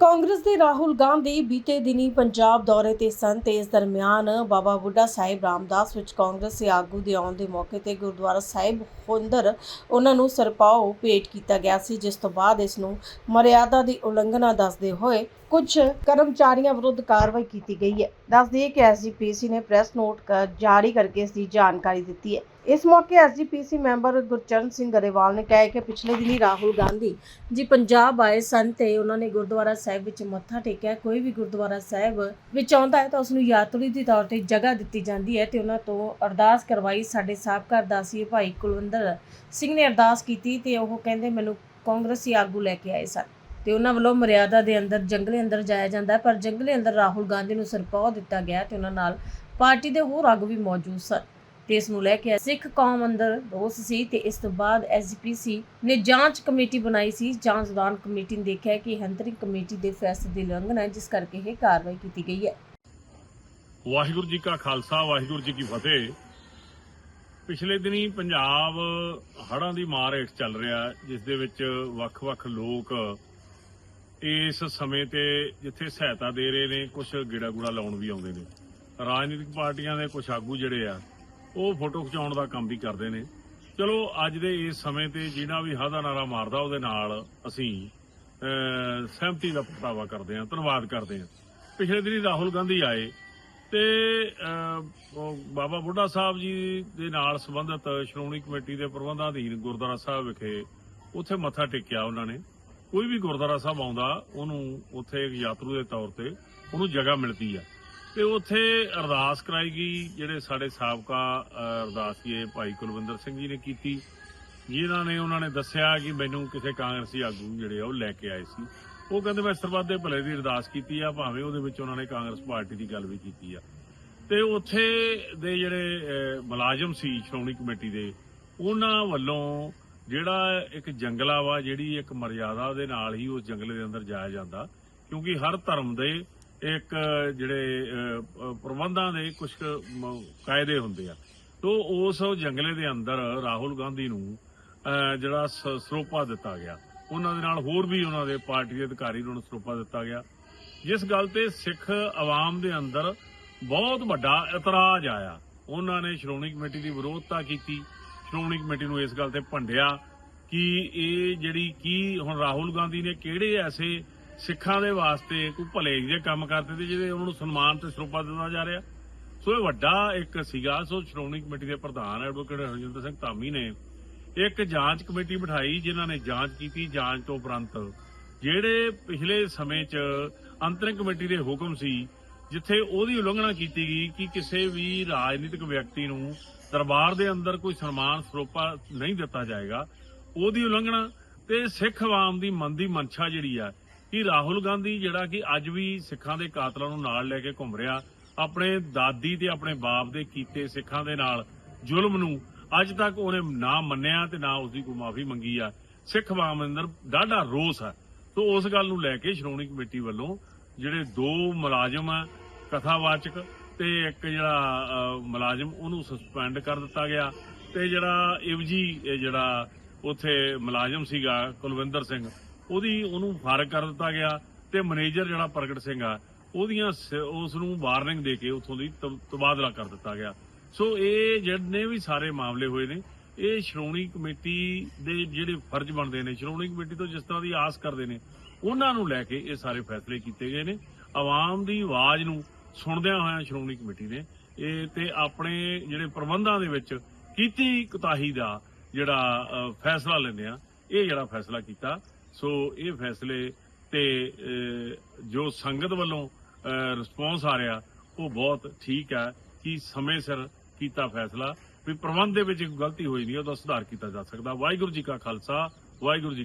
ਕਾਂਗਰਸ ਦੇ ਰਾਹੁਲ ਗਾਂਧੀ ਬੀਤੇ ਦਿਨੀ ਪੰਜਾਬ ਦੌਰੇ ਤੇ ਸਨ ਤੇ ਇਸ ਦਰਮਿਆਨ ਬਾਬਾ ਬੁੱਢਾ ਸਾਹਿਬ ਰਾਮਦਾਸ ਵਿੱਚ ਕਾਂਗਰਸੀ ਆਗੂ ਦੇ ਆਉਣ ਦੇ ਮੌਕੇ ਤੇ ਗੁਰਦੁਆਰਾ ਸਾਹਿਬ ਅੰਦਰ ਉਹਨਾਂ ਨੂੰ ਸਰਪਾਓ ਭੇਟ ਕੀਤਾ ਗਿਆ ਸੀ, ਜਿਸ ਤੋਂ ਬਾਅਦ ਇਸ ਨੂੰ ਮਰਿਆਦਾ ਦੀ ਉਲੰਘਣਾ ਦੱਸਦੇ ਹੋਏ ਕੁਝ ਕਰਮਚਾਰੀਆਂ ਵਿਰੁੱਧ ਕਾਰਵਾਈ ਕੀਤੀ ਗਈ ਹੈ। ਦੱਸਦੀ ਹੈ ਕਿ ਐਸਜੀਪੀਸੀ ਨੇ ਪ੍ਰੈਸ ਨੋਟ ਜਾਰੀ ਕਰਕੇ ਇਸ ਦੀ ਜਾਣਕਾਰੀ ਦਿੱਤੀ ਹੈ। ਇਸ ਮੌਕੇ ਐਸਜੀਪੀਸੀ ਮੈਂਬਰ ਗੁਰਚਰਨ ਸਿੰਘ ਗਰੇਵਾਲ ਨੇ ਕਿਹਾ ਕਿ ਪਿਛਲੇ ਦਿਨੀ ਰਾਹੁਲ ਗਾਂਧੀ ਜੀ ਪੰਜਾਬ ਆਏ ਸਨ ਤੇ ਉਹਨਾਂ ਨੇ ਗੁਰਦੁਆਰਾ ਸਾਹਿਬ ਵਿੱਚ ਮੱਥਾ ਟੇਕਿਆ। ਕੋਈ ਵੀ ਗੁਰਦੁਆਰਾ ਸਾਹਿਬ ਵਿੱਚ ਆਉਂਦਾ ਹੈ ਤਾਂ ਉਸ ਨੂੰ ਯਾਤਰੀ ਦੇ ਤੌਰ ਤੇ ਜਗ੍ਹਾ ਦਿੱਤੀ ਜਾਂਦੀ ਹੈ ਤੇ ਉਹਨਾਂ ਤੋਂ ਅਰਦਾਸ ਕਰਵਾਈ। ਸਾਡੇ ਸਾਬਕਾ ਅਰਦਾਸੀ ਭਾਈ ਕੁਲਵਿੰਦਰ ਸਿੰਘ ਨੇ ਅਰਦਾਸ ਕੀਤੀ ਤੇ ਉਹ ਕਹਿੰਦੇ, ਮੈਨੂੰ ਕਾਂਗਰਸੀ ਆਗੂ ਲੈ ਕੇ ਆਏ ਸਨ। ਤੇ ਉਹਨਾਂ ਵੱਲੋਂ ਮਰਿਆਦਾ ਦੇ ਅੰਦਰ, ਜੰਗਲੇ ਅੰਦਰ ਜਾਇਆ ਜਾਂਦਾ ਪਰ ਜੰਗਲੇ ਅੰਦਰ ਰਾਹੁਲ ਗਾਂਧੀ ਨੂੰ ਸਰਪਾਹ ਦਿੱਤਾ ਗਿਆ ਤੇ ਉਹਨਾਂ ਨਾਲ ਪਾਰਟੀ ਦੇ ਹੋਰ ਆਗੂ ਵੀ ਮੌਜੂਦ ਸਨ। ਤੇ ਇਸ ਨੂੰ ਲੈ ਕੇ ਸਿੱਖ ਕੌਮ ਅੰਦਰ ਰੋਸ ਸੀ ਤੇ ਇਸ ਤੋਂ ਬਾਅਦ ਐਸਜੀਪੀਸੀ ਨੇ ਜਾਂਚ ਕਮੇਟੀ ਬਣਾਈ ਸੀ। ਜਾਂਚ ਦੌਰਾਨ ਕਮੇਟੀ ਨੇ ਦੇਖਿਆ ਕਿ ਇਹ ਕਮੇਟੀ ਦੇ ਫੈਸਲੇ ਦੀ ਉਲੰਘਣਾ ਹੈ ਜਿਸ ਕਰਕੇ ਇਹ ਕਾਰਵਾਈ ਕੀਤੀ ਗਈ ਹੈ। ਵਾਹਿਗੁਰੂ ਜੀ ਕਾ ਖਾਲਸਾ ਵਾਹਿਗੁਰੂ ਜੀ ਕੀ ਫਤਿਹ। ਪਿਛਲੇ ਦਿਨੀ ਪੰਜਾਬ ਹੜ੍ਹਾਂ ਦੀ ਮਾਰ ਹੇਠ ਚੱਲ ਰਿਹਾ ਹੈ, ਜਿਸ ਦੇ ਵਿੱਚ ਵੱਖ-ਵੱਖ ਲੋਕ ਇਸ ਸਮੇਂ ਤੇ ਜਿੱਥੇ ਸਹਾਇਤਾ ਦੇ ਰਹੇ ਨੇ ਕੁਝ ਗੇੜਾ ਗੁੜਾ ਲਾਉਣ ਵੀ ਆਉਂਦੇ ਨੇ। ਰਾਜਨੀਤਿਕ ਪਾਰਟੀਆਂ ਦੇ ਕੁਝ ਆਗੂ ਜਿਹੜੇ ਆ ਉਹ ਫੋਟੋ ਖਿਚਾਉਣ ਦਾ ਕੰਮ ਵੀ ਕਰਦੇ ਨੇ। ਚਲੋ, ਅੱਜ ਦੇ ਇਸ ਸਮੇਂ ਤੇ ਜਿਹੜਾ ਵੀ ਹਾਦਾ ਨਾਰਾ ਮਾਰਦਾ ਉਹਦੇ ਨਾਲ ਅਸੀਂ ਸਹਿਮਤੀ ਦਾ ਪ੍ਰਗਟਾਵਾ ਕਰਦੇ ਹਾਂ, ਧੰਨਵਾਦ ਕਰਦੇ ਹਾਂ। ਪਿਛਲੇ ਦਿਨੀ ਰਾਹੁਲ ਗਾਂਧੀ ਆਏ ਤੇ ਬਾਬਾ ਬੁੱਢਾ ਸਾਹਿਬ ਜੀ ਦੇ ਨਾਲ ਸੰਬੰਧਿਤ ਸ਼੍ਰੋਮਣੀ ਕਮੇਟੀ ਦੇ ਪ੍ਰਬੰਧਾਂ ਅਧੀਨ ਗੁਰਦੁਆਰਾ ਸਾਹਿਬ ਵਿਖੇ ਉੱਥੇ ਮੱਥਾ ਟੇਕਿਆ ਉਹਨਾਂ ਨੇ। ਕੋਈ ਵੀ ਗੁਰਦੁਆਰਾ ਸਾਹਿਬ ਆਉਂਦਾ, ਉਹਨੂੰ ਉੱਥੇ ਇੱਕ ਯਾਤਰੂ ਦੇ ਤੌਰ ਤੇ ਉਹਨੂੰ ਜਗ੍ਹਾ ਮਿਲਦੀ ਆ। ਤੇ ਉੱਥੇ ਅਰਦਾਸ ਕਰਾਈ ਗਈ ਜਿਹੜੇ ਸਾਡੇ ਸਾਬਕਾ ਅਹ, ਅਰਦਾਸੀਏ ਭਾਈ ਕੁਲਵਿੰਦਰ ਸਿੰਘ ਜੀ ਨੇ ਕੀਤੀ ਜਿਨ੍ਹਾਂ ਨੇ ਉਹਨਾਂ ਨੇ ਦੱਸਿਆ ਕਿ ਮੈਨੂੰ ਕਿਸੇ ਕਾਂਗਰਸੀ ਆਗੂ ਜਿਹੜੇ ਆ ਉਹ ਲੈ ਕੇ ਆਏ ਸੀ। ਉਹ ਕਹਿੰਦੇ ਮੈਂ ਸਰਬੱਤ ਦੇ ਭਲੇ ਦੀ ਅਰਦਾਸ ਕੀਤੀ ਆ ਭਾਵੇਂ ਉਹਦੇ ਵਿੱਚ ਉਹਨਾਂ ਨੇ ਕਾਂਗਰਸ ਪਾਰਟੀ ਦੀ ਗੱਲ ਵੀ ਕੀਤੀ ਆ। ਤੇ ਉੱਥੇ ਦੇ ਜਿਹੜੇ ਮੁਲਾਜ਼ਮ ਸੀ ਸ਼੍ਰੋਮਣੀ ਕਮੇਟੀ ਦੇ ਉਹਨਾਂ ਵੱਲੋਂ ਜਿਹੜਾ ਇੱਕ ਜੰਗਲਾ ਵਾ ਜਿਹੜੀ ਇੱਕ ਮਰਿਆਦਾ ਦੇ ਨਾਲ ਹੀ ਉਸ ਜੰਗਲੇ ਦੇ ਅੰਦਰ ਜਾਇਆ ਜਾਂਦਾ ਕਿਉਂਕਿ ਹਰ ਧਰਮ ਦੇ ਇੱਕ, ਜਿਹੜੇ ਪ੍ਰਬੰਧਾਂ ਦੇ ਕੁਝ ਕਾਇਦੇ ਹੁੰਦੇ ਆ। ਤੋਂ ਉਸ ਜੰਗਲੇ ਦੇ ਅੰਦਰ ਰਾਹੁਲ ਗਾਂਧੀ ਨੂੰ ਜਿਹੜਾ ਸਰੋਪਾ ਦਿੱਤਾ ਗਿਆ। ਉਹਨਾਂ ਦੇ ਨਾਲ ਹੋਰ ਵੀ ਉਹਨਾਂ ਦੇ ਪਾਰਟੀ ਦੇ ਅਧਿਕਾਰੀ ਨੂੰ ਸਰੋਪਾ ਦਿੱਤਾ ਗਿਆ। ਜਿਸ ਗੱਲ ਤੇ ਸਿੱਖ ਆਵਾਮ ਦੇ ਅੰਦਰ ਬਹੁਤ ਵੱਡਾ ਇਤਰਾਜ਼ ਆਇਆ। ਉਹਨਾਂ ਨੇ ਸ਼੍ਰੋਮਣੀ ਕਮੇਟੀ ਦੀ ਵਿਰੋਧਤਾ ਕੀਤੀ। ਸ਼੍ਰੋਮਣੀ ਕਮੇਟੀ ਨੂੰ ਇਸ ਗੱਲ ਤੇ ਭੰਡਿਆ ਕਿ ਇਹ ਜਿਹੜੀ ਕੀ ਹੁਣ ਰਾਹੁਲ ਗਾਂਧੀ ਨੇ ਕਿਹੜੇ ਐਸੇ ਸਿੱਖਾਂ ਦੇ ਵਾਸਤੇ ਕੋਈ ਭਲੇ ਦੇ ਕੰਮ ਕਰਦੇ ਤੇ ਜਿਹਦੇ ਉਹਨਾਂ ਨੂੰ ਸਨਮਾਨ ਤੇ ਸਰੋਪਾ ਦਿੱਤਾ ਜਾ ਰਿਹਾ। ਸੋ ਇਹ ਵੱਡਾ ਇੱਕ ਸੀਗਾ, ਸੋ ਸ਼੍ਰੋਮਣੀ ਕਮੇਟੀ ਦੇ ਪ੍ਰਧਾਨ ਐਡਵੋਕੇਟ ਹਰਜਿੰਦਰ ਸਿੰਘ ਧਾਮੀ ਨੇ ਇੱਕ ਜਾਂਚ ਕਮੇਟੀ ਬਿਠਾਈ ਜਿਨ੍ਹਾਂ ਨੇ ਜਾਂਚ ਕੀਤੀ ਜਾਂਚ ਤੋਂ ਉਪਰੰਤ, ਜਿਹੜੇ ਪਿਛਲੇ ਸਮੇਂ 'ਚ ਅੰਤਰਿਮ ਕਮੇਟੀ ਦੇ ਹੁਕਮ ਸੀ, ਜਿੱਥੇ ਉਹਦੀ ਉਲੰਘਣਾ ਕੀਤੀ ਗਈ ਕਿ ਕਿਸੇ ਵੀ ਰਾਜਨੀਤਿਕ ਵਿਅਕਤੀ ਨੂੰ ਦਰਬਾਰ ਦੇ ਅੰਦਰ ਕੋਈ ਸਨਮਾਨ, ਸਰੋਪਾ ਨਹੀਂ ਦਿੱਤਾ ਜਾਏਗਾ, ਉਹਦੀ ਉਲੰਘਣਾ ਤੇ ਸਿੱਖ ਆਵਾਮ ਦੀ ਮਨ ਦੀ ਮਨਸ਼ਾ ਜਿਹੜੀ ਆ ਕਿ ਰਾਹੁਲ ਗਾਂਧੀ ਜਿਹੜਾ ਕਿ ਅੱਜ ਵੀ ਸਿੱਖਾਂ ਦੇ ਕਾਤਲਾਂ ਨੂੰ ਨਾਲ ਲੈ ਕੇ ਘੁੰਮ ਰਿਹਾ, ਆਪਣੇ ਦਾਦੀ ਤੇ ਆਪਣੇ ਬਾਪ ਦੇ ਕੀਤੇ ਸਿੱਖਾਂ ਦੇ ਨਾਲ ਜ਼ੁਲਮ ਨੂੰ ਅੱਜ ਤੱਕ ਉਹਨੇ ਨਾ ਮੰਨਿਆ ਤੇ ਨਾ ਉਸਦੀ ਕੋਈ ਮਾਫੀ ਮੰਗੀ ਆ। ਸਿੱਖ ਆਵਾਮ ਅੰਦਰ ਡਾਢਾ ਰੋਸ ਹੈ ਸੋ ਉਸ ਗੱਲ ਨੂੰ ਲੈ ਕੇ ਸ਼੍ਰੋਮਣੀ ਕਮੇਟੀ ਵੱਲੋਂ ਜਿਹੜੇ ਦੋ ਮੁਲਾਜ਼ਮ ਆ, ਕਥਾਵਾਚਕ ਤੇ ਇੱਕ ਜਿਹੜਾ ਮੁਲਾਜ਼ਮ ਉਹਨੂੰ ਸਸਪੈਂਡ ਕਰ ਦਿੱਤਾ ਗਿਆ ਤੇ ਜਿਹੜਾ ਇਵਜੀ ਜਿਹੜਾ ਉਥੇ ਮੁਲਾਜ਼ਮ ਸੀਗਾ ਕੁਲਵਿੰਦਰ ਸਿੰਘ ਉਹਦੀ ਉਹਨੂੰ ਫਾਰਗ ਕਰ ਦਿੱਤਾ ਗਿਆ ਤੇ ਮੈਨੇਜਰ ਜਿਹੜਾ ਪ੍ਰਗਟ ਸਿੰਘ ਆ, ਉਹਦੀਆਂ ਉਸ ਨੂੰ ਵਾਰਨਿੰਗ ਦੇ ਕੇ ਉਥੋਂ ਦੀ ਤਬਾਦਲਾ ਕਰ ਦਿੱਤਾ ਗਿਆ। ਸੋ ਇਹ ਜਿਹੜੇ ਵੀ ਸਾਰੇ ਮਾਮਲੇ ਹੋਏ ਨੇ, ਇਹ ਸ਼੍ਰੋਮਣੀ ਕਮੇਟੀ ਦੇ ਜਿਹੜੇ ਫਰਜ਼ ਬਣਦੇ ਨੇ, ਸ਼੍ਰੋਮਣੀ ਕਮੇਟੀ ਤੋਂ ਜਿਸ ਤਰ੍ਹਾਂ ਦੀ ਆਸ ਕਰਦੇ ਨੇ, ਉਹਨਾਂ ਨੂੰ ਲੈ ਕੇ ਇਹ ਸਾਰੇ ਫੈਸਲੇ ਕੀਤੇ ਗਏ ਨੇ। ਆਵਾਮ ਦੀ ਆਵਾਜ਼ ਨੂੰ ਸੁਣਦਿਆਂ ਹੋਇਆਂ ਸ਼੍ਰੋਮਣੀ ਕਮੇਟੀ ਨੇ ਇਹ ਤੇ ਆਪਣੇ ਜਿਹੜੇ ਪ੍ਰਬੰਧਾਂ ਦੇ ਵਿੱਚ ਕੀਤੀ ਕੁਤਾਹੀ ਦਾ ਜਿਹੜਾ ਫੈਸਲਾ ਲੈਂਦੇ ਆ ਇਹ ਜਿਹੜਾ ਫੈਸਲਾ ਕੀਤਾ। ਸੋ ਇਹ ਫੈਸਲੇ ਤੇ ਜੋ ਸੰਗਤ ਵੱਲੋਂ ਰਿਸਪੌਂਸ ਆ ਰਿਹਾ, ਉਹ ਬਹੁਤ ਠੀਕ ਹੈ ਕਿ ਸਮੇਂ ਸਿਰ ਕੀਤਾ ਫੈਸਲਾ। ਵੀ ਪ੍ਰਬੰਧ ਦੇ ਵਿੱਚ ਗਲਤੀ ਹੋਈ ਨਹੀਂ, ਉਹਦਾ ਸੁਧਾਰ ਕੀਤਾ ਜਾ ਸਕਦਾ। ਵਾਹਿਗੁਰੂ ਜੀ ਕਾ ਖਾਲਸਾ, ਵਾਹਿਗੁਰੂ ਜੀ